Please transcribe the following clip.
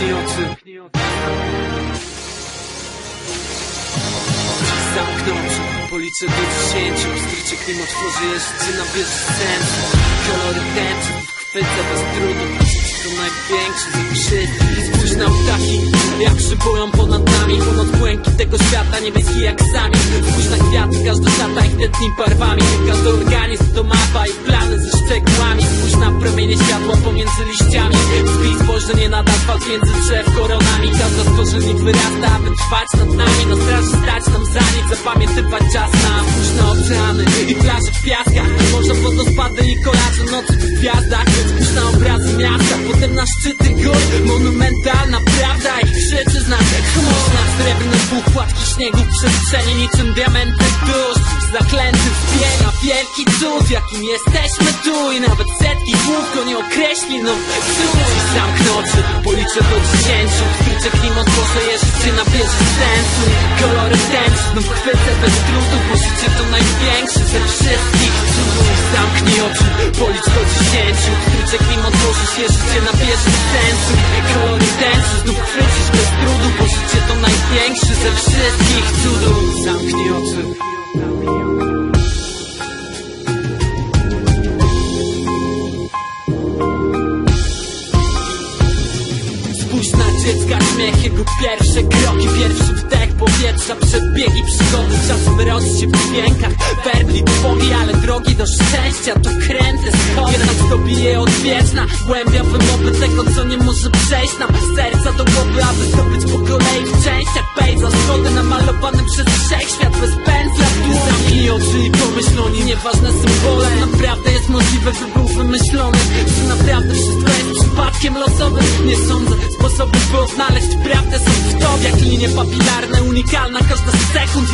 Zamknij oczy. Zamknij oczy. Policzę do dziesięciu Strycie klim otworzy jeszcze nabierze sensu Kolory tęczy. Chwycę bez trudu. To największy ze wszystkich Spójrz na ptaki Jak szybują ponad nami. Ponad błęki tego świata Niebieski jak sami. Spójrz na kwiaty Każda szata ich tętni barwami. Każdy organizm to mapa i plany ze szczegółami. Spójrz na promienie światła pomiędzy liściami Zbij spojrzenie nad asfalt między drzew koronami. Każda z korzeni wyrasta, aby trwać nad nami. Na straży stać nam za nic, zapamiętywać czas na oceany i plaże w piaskach. Morza, wodospady i kolaże nocy w gwiazdach Spójrz na obrazy miasta, potem na szczyty gór Monumentalna prawda i krzyczy z nas. Chmur Na srebrny płatki śniegu w przestrzeni Niczym diamenty dusz Zaklęty w pienia wielki cud Jakim jesteśmy tu. I nawet setki głów Go nie określi, no cud. Zamknę oczy, policzę do dziesięciu. Skrycie klimat, jeszcze nabierze sensu. Kolory tęcz, znów chwycę bez trudu. Bo życie to największy ze wszystkich cudów. Zamknij oczy, policz do dziesięciu. Skrycie klimat, życie nabierze sensu. Kolory tęcz, znów chwycisz dziecka śmiech, jego pierwsze kroki. Pierwszy wdech powietrza, przebiegi przygody. Czas wyrodzić się w dźwiękach. Werbli trwogi, ale drogi do szczęścia To kręte schody. Jednak to bije odwieczna Głębia wymowy tego, co nie może przejść nam. Serca do głowy, aby zdobyć po kolei w częściach. Pejzaż zgody namalowany przez wszechświat Bez pędzla. W dół Zamknij oczy i pomyśl o nim. Nieważne symbole przypadkiem losowym? Nie sądzę Sposoby, by odnaleźć prawdę są w tobie Jak linie papilarne, unikalna każda z sekund